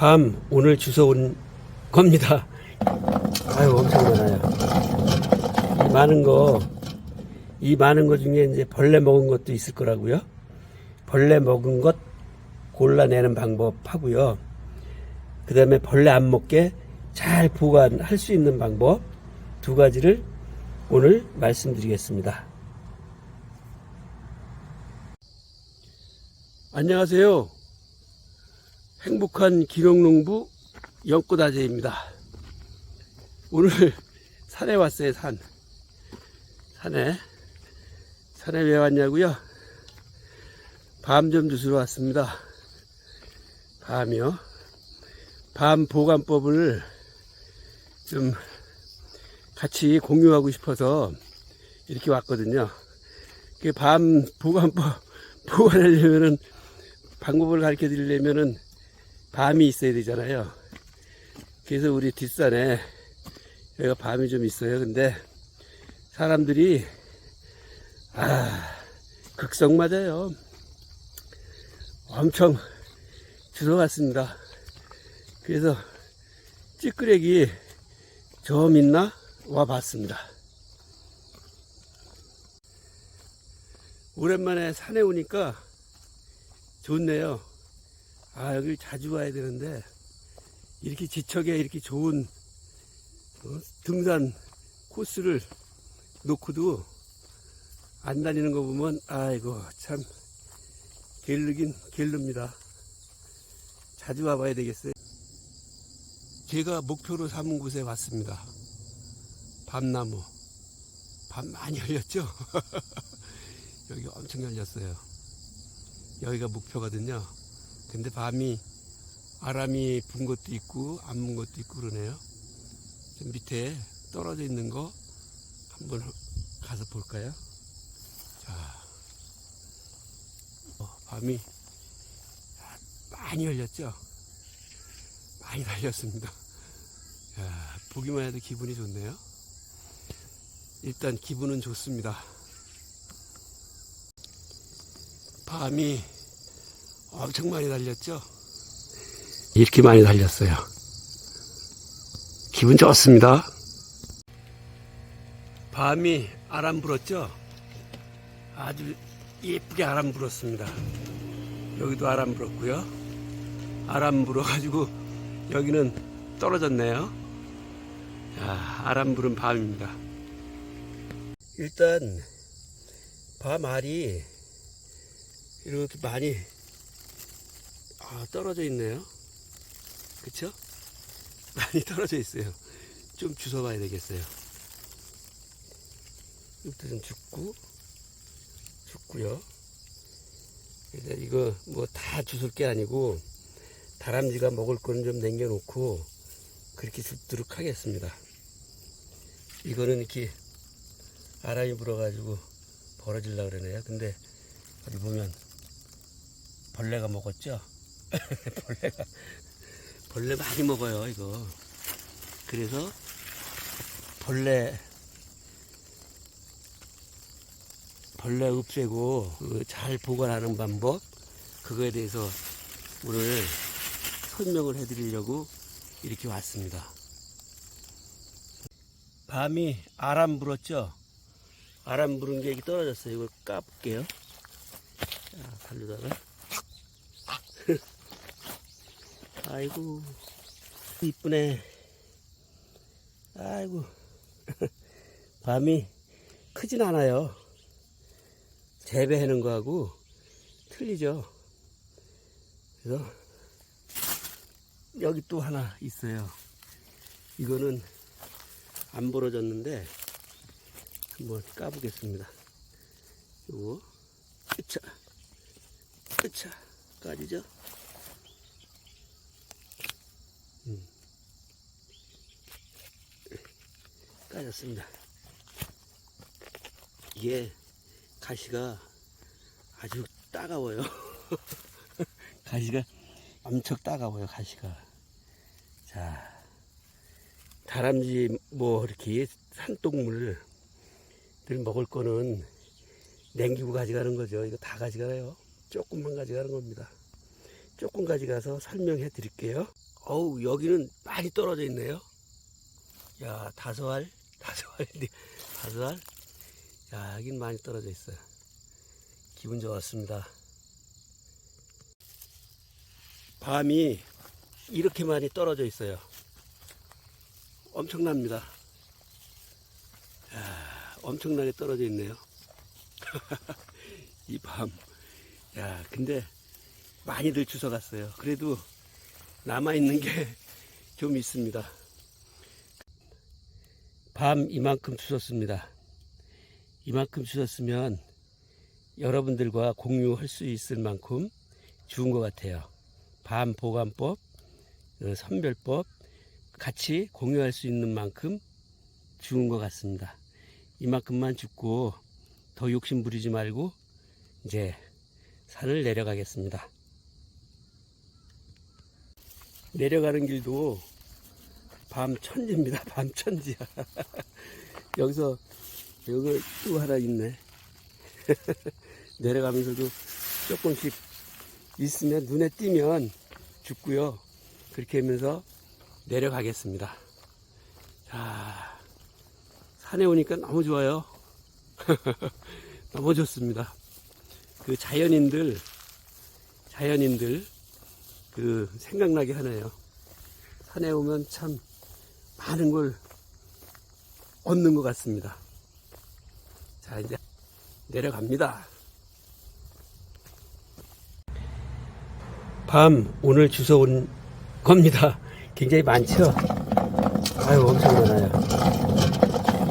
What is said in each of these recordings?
밤 오늘 주워온 겁니다. 아유 엄청 많아요. 이 많은 거, 이 많은 거 중에 이제 벌레 먹은 것도 있을 거라고요. 벌레 먹은 것 골라내는 방법 하고요. 그 다음에 벌레 안 먹게 잘 보관할 수 있는 방법 두 가지를 오늘 말씀드리겠습니다. 안녕하세요. 행복한 기농농부 연꽃아재입니다. 오늘 산에 왔어요, 산. 산에. 산에 왜 왔냐고요? 밤 좀 주스러 왔습니다. 밤이요. 밤 보관법을 좀 같이 공유하고 싶어서 이렇게 왔거든요. 그밤 보관법, 보관하려면은 방법을 가르쳐 드리려면은 밤이 있어야 되잖아요. 그래서 우리 뒷산에 여기가 밤이 좀 있어요. 근데 사람들이 아 극성 맞아요. 엄청 주워갔습니다. 그래서 찌끄레기 좀 있나 와 봤습니다. 오랜만에 산에 오니까 좋네요. 아, 여기 자주 와야 되는데, 이렇게 지척에 이렇게 좋은 어, 등산 코스를 놓고도 안 다니는 거 보면, 아이고, 참, 게으르긴 게으릅니다. 자주 와봐야 되겠어요. 제가 목표로 삼은 곳에 왔습니다. 밤나무. 밤 많이 열렸죠? 여기 엄청 열렸어요. 여기가 목표거든요. 근데 밤이 바람이 분 것도 있고 안 분 것도 있고 그러네요. 좀 밑에 떨어져 있는 거 한번 가서 볼까요? 자, 어, 밤이 많이 열렸죠? 많이 달렸습니다. 야, 보기만 해도 기분이 좋네요. 일단 기분은 좋습니다. 밤이 엄청 많이 달렸죠? 이렇게 많이 달렸어요. 기분 좋습니다. 밤이 아람 불었죠? 아주 예쁘게 아람 불었습니다. 여기도 아람 불었고요. 아람 불어가지고 여기는 떨어졌네요. 자, 아람 부른 밤입니다. 일단 밤 알이 이렇게 많이 아, 떨어져 있네요. 그쵸? 많이 떨어져 있어요. 좀 주워봐야 되겠어요. 이것도 좀 죽고, 죽고요. 이제 이거 뭐 다 주술 게 아니고, 다람쥐가 먹을 거는 좀 남겨놓고, 그렇게 줍도록 하겠습니다. 이거는 이렇게 아람이 불어가지고 벌어질라 그러네요. 근데 어디 보면 벌레가 먹었죠? 벌레가 벌레 많이 먹어요 이거. 그래서 벌레 벌레 없애고 그 잘 보관하는 방법 그거에 대해서 오늘 설명을 해드리려고 이렇게 왔습니다. 밤이 아람 불었죠? 아람 부른 게 여기 떨어졌어요. 이걸 까볼게요. 자 달려다가 아이고. 이쁘네. 아이고. 밤이 크진 않아요. 재배하는 거하고 틀리죠. 그래서 여기 또 하나 있어요. 이거는 안 벌어졌는데 한번 까보겠습니다. 요거 으차 으차 까지죠 까졌습니다. 이게 가시가 아주 따가워요. 가시가 엄청 따가워요, 가시가. 자, 다람쥐 뭐 이렇게 산동물들 먹을 거는 냉기고 가져가는 거죠. 이거 다 가져가요. 조금만 가져가는 겁니다. 조금 가져가서 설명해 드릴게요. 어우, 여기는 많이 떨어져 있네요. 야, 다섯 알? 다섯 알인데, 다섯 알? 야, 여긴 많이 떨어져 있어요. 기분 좋았습니다. 밤이 이렇게 많이 떨어져 있어요. 엄청납니다. 야, 엄청나게 떨어져 있네요. 이 밤. 야, 근데 많이들 주워 갔어요. 그래도 남아있는 게 좀 있습니다. 밤 이만큼 주웠습니다. 이만큼 주웠으면 여러분들과 공유할 수 있을 만큼 좋은 것 같아요. 밤 보관법, 어, 선별법 같이 공유할 수 있는 만큼 좋은 것 같습니다. 이만큼만 줍고 더 욕심 부리지 말고 이제 산을 내려가겠습니다. 내려가는 길도 밤 천지입니다. 밤 천지야. 여기서 여기 또 하나 있네. 내려가면서도 조금씩 있으면 눈에 띄면 죽고요. 그렇게 하면서 내려가겠습니다. 자, 산에 오니까 너무 좋아요. 너무 좋습니다. 그 자연인들, 자연인들, 그 생각나게 하네요. 산에 오면 참 많은 걸 얻는 것 같습니다. 자, 이제 내려갑니다. 밤 오늘 주워온 겁니다. 굉장히 많죠? 아유, 엄청 많아요.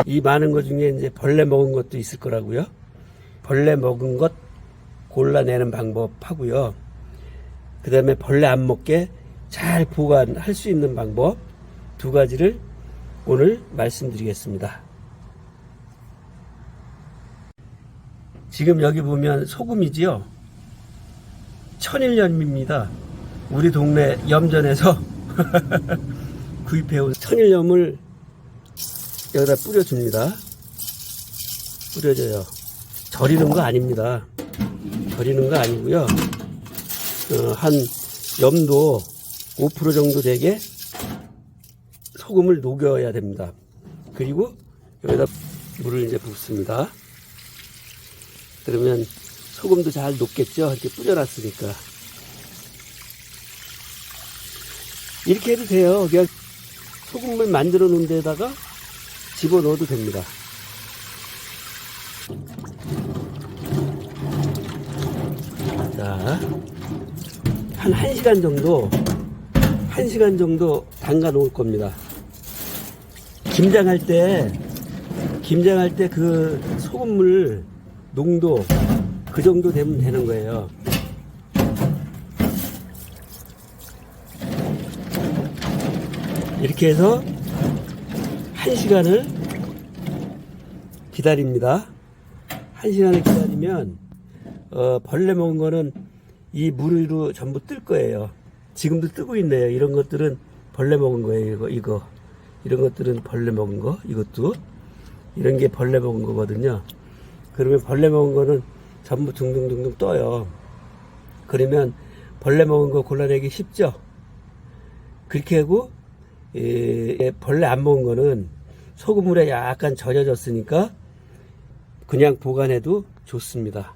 이 많은 것 중에 이제 벌레 먹은 것도 있을 거라고요. 벌레 먹은 것 골라내는 방법 하고요. 그 다음에 벌레 안 먹게 잘 보관할 수 있는 방법 두 가지를 오늘 말씀드리겠습니다. 지금 여기 보면 소금이지요. 천일염입니다. 우리 동네 염전에서 구입해온 천일염을 여기다 뿌려줍니다. 뿌려줘요. 절이는 거 아닙니다. 절이는 거 아니고요. 어, 한 염도 5% 정도 되게 소금을 녹여야 됩니다. 그리고 여기다 물을 이제 붓습니다. 그러면 소금도 잘 녹겠죠? 이렇게 뿌려놨으니까. 이렇게 해도 돼요. 그냥 소금을 만들어 놓은 데다가 집어 넣어도 됩니다. 자, 한 1시간 정도, 1시간 정도 담가 놓을 겁니다. 김장할 때, 김장할 때 그 소금물 농도 그 정도 되면 되는 거예요. 이렇게 해서 1시간을 기다립니다. 1시간을 기다리면 어, 벌레 먹은 거는 이 물로 전부 뜰 거예요. 지금도 뜨고 있네요. 이런 것들은 벌레 먹은 거예요. 이거, 이거. 이런 것들은 벌레 먹은 거. 이것도. 이런 게 벌레 먹은 거거든요. 그러면 벌레 먹은 거는 전부 둥둥둥둥 떠요. 그러면 벌레 먹은 거 골라내기 쉽죠? 그렇게 하고, 예, 벌레 안 먹은 거는 소금물에 약간 절여졌으니까 그냥 보관해도 좋습니다.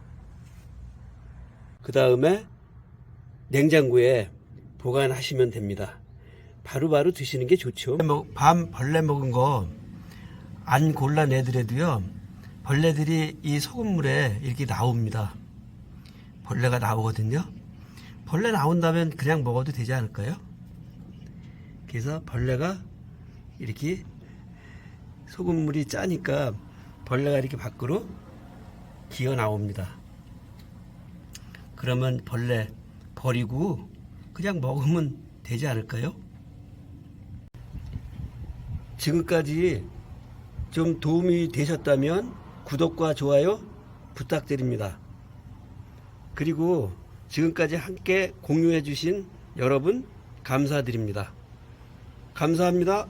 그 다음에 냉장고에 보관하시면 됩니다. 바로바로 드시는 게 좋죠. 뭐, 밤 벌레 먹은 거 안 골라내더라도요. 벌레들이 이 소금물에 이렇게 나옵니다. 벌레가 나오거든요. 벌레 나온다면 그냥 먹어도 되지 않을까요? 그래서 벌레가 이렇게 소금물이 짜니까 벌레가 이렇게 밖으로 기어 나옵니다. 그러면 벌레 버리고 그냥 먹으면 되지 않을까요? 지금까지 좀 도움이 되셨다면 구독과 좋아요 부탁드립니다. 그리고 지금까지 함께 공유해 주신 여러분 감사드립니다. 감사합니다.